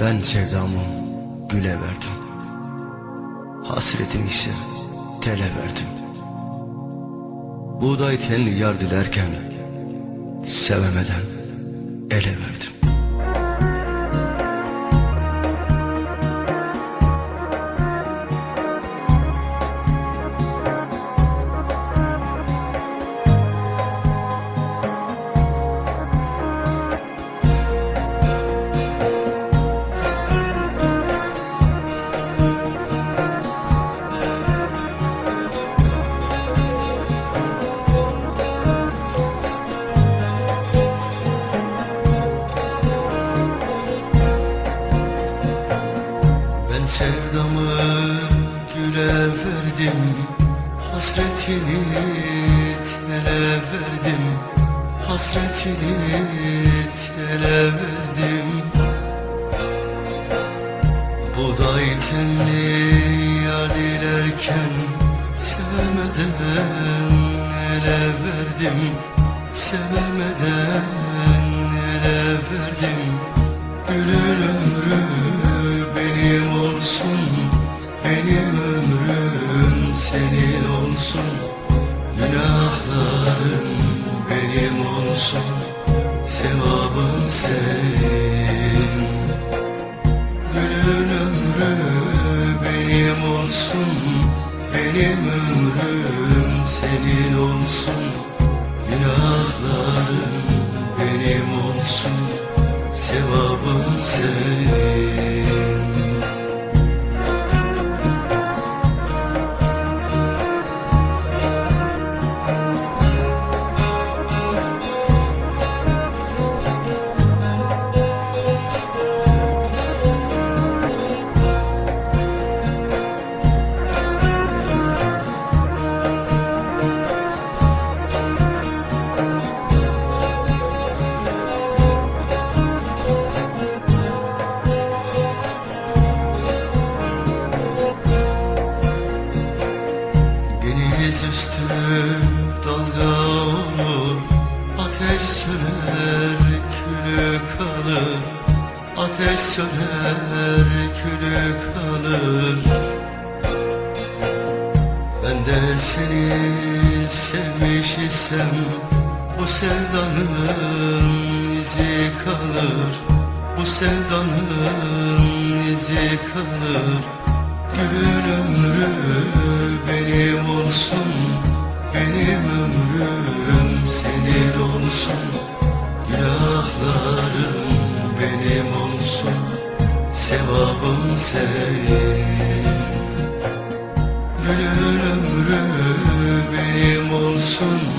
Ben sevdamı güle verdim. Hasretini ise tele verdim. Buğday tenli yar dilerken Sevemeden ele verdim Sevdamı güle verdim Hasretini tele verdim Hasretini tele verdim Buğday tenli yar dilerken Sevemeden ele verdim Sevemeden ele verdim Gülün Benim ömrüm senin olsun. Günahlarım benim olsun. Sevabım senin. Gülün ömrü benim olsun. Benim ömrüm senin olsun. Günahlarım benim olsun. Sevabım senin Deniz üstü dalga olur Ateş söner külü kalır. Ateş söner külü kalır. Ben de seni sevmiş isem Bu sevdanın izi kalır. Bu sevdanın izi kalır Gülün ömrü benim olsun Benim ömrüm senin olsun. Günahlarım benim olsun Sevabım senin. Gülün ömrü benim olsun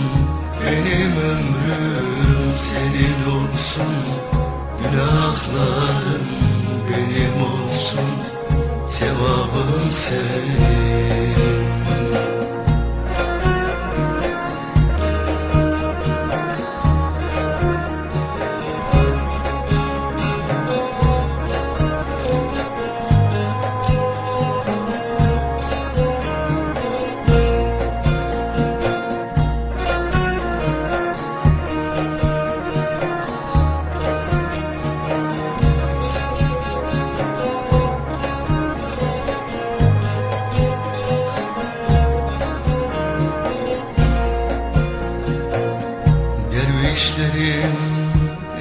Sevabım senin Dervişlerim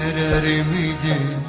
erer miydi?